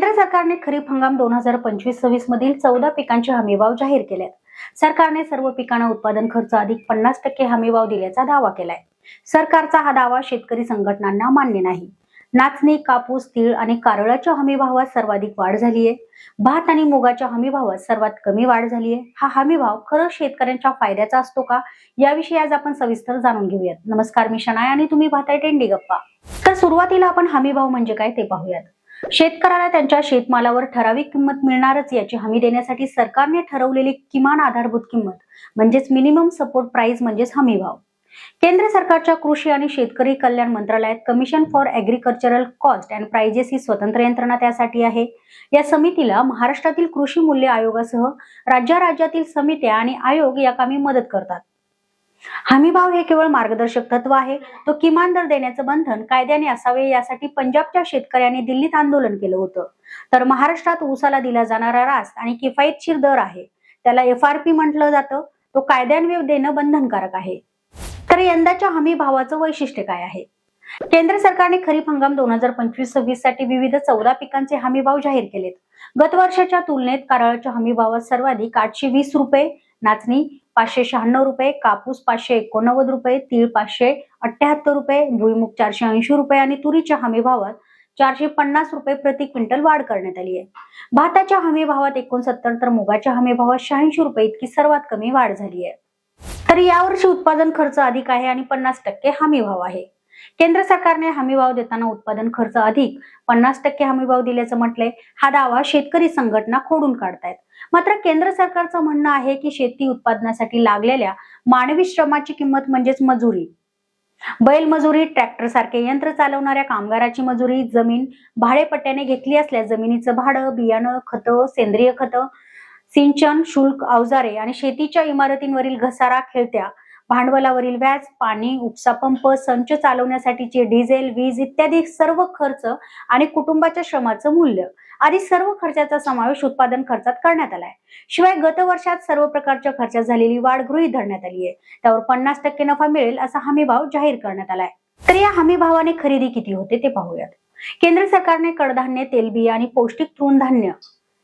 केंद्र सरकारने खरीप हंगाम दोन हजार पंचवीस सव्वीस मधील चौदा पिकांचे हमीभाव जाहीर केलेत. सरकारने सर्व पिकांना उत्पादन खर्च अधिक पन्नास टक्के हमीभाव दिल्याचा दावा केलाय. सरकारचा हा दावा शेतकरी संघटनांना मान्य नाही. नाचणी कापूस तीळ आणि कारळाच्या हमीभावात सर्वाधिक वाढ झाली आहे भात आणि मुगाच्या हमीभावात सर्वात कमी वाढ झाली आहे हा हमीभाव खरंच शेतकऱ्यांच्या फायद्याचा असतो का? याविषयी आज आपण सविस्तर जाणून घेऊयात. नमस्कार मी शनाय आणि तुम्ही पाहताय टेंडी गप्पा. तर सुरुवातीला आपण हमीभाव म्हणजे काय ते पाहूयात. शेतकऱ्याला त्यांच्या शेतमालावर ठराविक किंमत मिळणारच याची हमी देण्यासाठी सरकारने ठरवलेली किमान आधारभूत किंमत म्हणजेच मिनिमम सपोर्ट प्राइस म्हणजेच हमीभाव केंद्र सरकारच्या कृषी आणि शेतकरी कल्याण मंत्रालयात commission for agricultural cost and prices ही स्वतंत्र यंत्रणा त्यासाठी आहे. या समितीला महाराष्ट्रातील कृषी मूल्य आयोगासह राज्या राज्यातील समित्या आणि आयोग या कामी मदत करतात. हमीभाव हे केवळ मार्गदर्शक तत्व आहे. तो किमान दर देण्याचं बंधन कायद्याने असावे यासाठी पंजाबच्या शेतकऱ्यांनी दिल्लीत आंदोलन केलं होतं. तर महाराष्ट्रात ऊसाला दिला जाणारा रास्त आणि किफायतशीर दर आहे. त्याला एफ आर पी म्हटलं जातं. तो कायद्यान्वये देणं बंधनकारक आहे. तर यंदाच्या हमी भावाचं वैशिष्ट्य काय आहे? केंद्र सरकारने खरीप हंगाम दोन हजार पंचवीस सव्वीससाठी विविध चौदा पिकांचे हमी भाव जाहीर केलेत. गत वर्षाच्या तुलनेत कारळाच्या हमी भावात सर्वाधिक आठशे वीस रुपये नाचणी पाचशे शहाण्णव रुपये कापूस पाचशे एकोणनव्वद रुपये तीळ पाचशे अठ्याहत्तर रुपये भुईमुग चारशे ऐंशी रुपये आणि तुरीच्या हमी भावात चारशे पन्नास रुपये प्रति क्विंटल वाढ करण्यात आली आहे. भाताच्या हमी भावात एकोणसत्तर तर मुगाच्या हमी भावात शहाऐंशी रुपये इतकी सर्वात कमी वाढ झाली आहे. तर यावर्षी उत्पादन खर्च अधिक आहे आणि पन्नास टक्के हमी भाव आहे. केंद्र सरकारने हमी भाव देताना उत्पादन खर्च अधिक पन्नास टक्के हमी भाव दिल्याचं म्हटलंय. हा दावा शेतकरी संघटना खोडून काढतायत. मात्र केंद्र सरकारचं म्हणणं आहे की शेती उत्पादनासाठी लागलेल्या मानवी श्रमाची किंमत म्हणजेच मजुरी. बैल मजुरी ट्रॅक्टर सारखे यंत्र चालवणाऱ्या कामगाराची मजुरी जमीन भाडेपट्ट्याने घेतली असल्यास जमिनीचं भाडं बियाणं खतं सेंद्रिय खतं सिंचन शुल्क अवजारे आणि शेतीच्या इमारतींवरील घसारा खेळत्या भांडवलावरील व्याज पाणी उपसा पंप संच चालवण्यासाठीचे डिझेल वीज इत्यादी सर्व खर्च आणि कुटुंबाच्या श्रमाचं मूल्य. आदी सर्व खर्चाचा समावेश उत्पादन खर्चात करण्यात आलाय. शिवाय गत वर्षात सर्व प्रकारच्या खर्चात झालेली वाढ गृहीत धरण्यात आली आहे. त्यावर पन्नास टक्के नफा मिळेल असा हमीभाव जाहीर करण्यात आलाय. तर या हमीभावाने खरेदी किती होते ते पाहूयात. केंद्र सरकारने कडधान्य तेलबिया आणि पौष्टिक तृणधान्य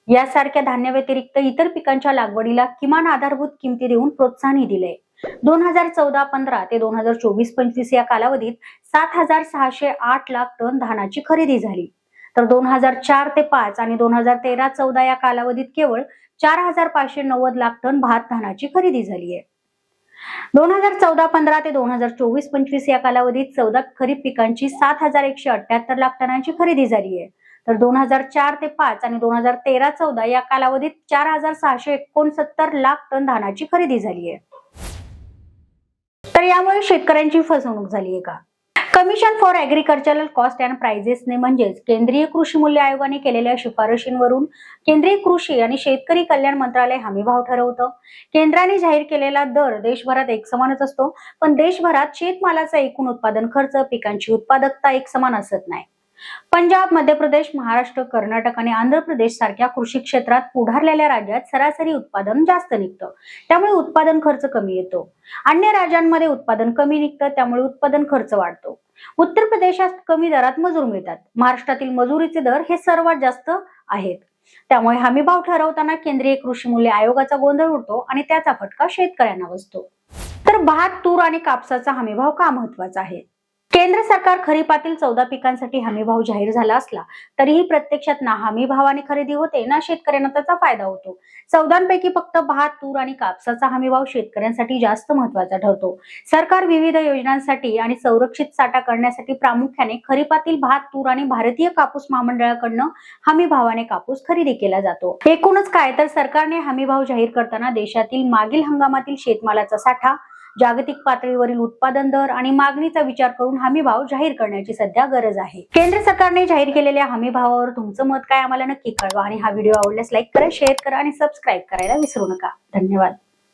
यासारख्या धान्य व्यतिरिक्त इतर पिकांच्या लागवडीला किमान आधारभूत किमती देऊन प्रोत्साहनही दिले दोन हजार चौदा पंधरा ते दोन हजार चोवीस पंचवीस या कालावधीत सात हजार सहाशे आठ लाख टन धानाची खरेदी झाली. तर दोन हजार चार ते पाच आणि दोन हजार तेरा चौदा या कालावधीत केवळ चार हजार पाचशे नव्वद लाख टन भात धानाची खरेदी झाली आहे. दोन हजार चौदा पंधरा ते दोन हजार चोवीस पंचवीस या कालावधीत चौदा खरीप पिकांची सात हजार एकशे अठ्याहत्तर लाख टनांची खरेदी झाली आहे. तर दोन हजार चार ते पाच आणि दोन हजार तेरा चौदा या कालावधीत चार हजार सहाशे एकोणसत्तर लाख टन धानाची खरेदी झाली आहे. तर यामुळे शेतकऱ्यांची फसवणूक झाली आहे का? Commission for agricultural cost and प्राइजेसने म्हणजेच केंद्रीय कृषी मूल्य आयोगाने केलेल्या शिफारशींवरून केंद्रीय कृषी आणि शेतकरी कल्याण मंत्रालय हमीभाव ठरवतं. केंद्राने जाहीर केलेला दर देशभरात एक समानच असतो पण देशभरात शेतमालाचा एकूण उत्पादन खर्च पिकांची उत्पादकता एकसमान असत नाही. पंजाब मध्य प्रदेश महाराष्ट्र कर्नाटक आणि आंध्र प्रदेश सारख्या कृषी क्षेत्रात पुढारलेल्या राज्यात सरासरी उत्पादन जास्त निघतं. त्यामुळे उत्पादन खर्च कमी येतो. अन्य राज्यांमध्ये उत्पादन कमी निघतं त्यामुळे उत्पादन खर्च वाढतो. उत्तर प्रदेशात कमी दरात मजूर मिळतात. महाराष्ट्रातील मजुरीचे दर हे सर्वात जास्त आहेत. त्यामुळे हमीभाव ठरवताना केंद्रीय कृषी मूल्य आयोगाचा गोंधळ उडतो आणि त्याचा फटका शेतकऱ्यांना बसतो. तर भात तूर आणि कापसाचा हमीभाव का महत्त्वाचा आहे? केंद्र सरकार खरीपातील चौदा पिकांसाठी हमीभाव जाहीर झाला असला तरीही प्रत्यक्षात ना हमी भावाने खरेदी होते ना शेतकऱ्यांना त्याचा फायदा होतो. चौदांपैकी फक्त भात तूर आणि कापसाचा हमीभाव शेतकऱ्यांसाठी जास्त महत्त्वाचा ठरतो. सरकार विविध योजनांसाठी आणि संरक्षित साठा करण्यासाठी प्रामुख्याने खरीपातील भात तूर आणि भारतीय कापूस महामंडळाकडनं हमी भावाने कापूस खरेदी केला जातो. एकूणच काय तर सरकारने हमीभाव जाहीर करताना देशातील मागील हंगामातील शेतमालाचा साठा जागतिक पातळीवरील उत्पादन दर आणि मागणीचा विचार करून हमी भाव जाहीर करण्याची सध्या गरज आहे. केंद्र सरकारने जाहीर केलेल्या हमी भावावर तुमचं मत काय आम्हाला नक्की कळवा आणि हा व्हिडिओ आवडल्यास लाईक करा शेअर करा आणि सबस्क्राईब करायला विसरू नका. धन्यवाद.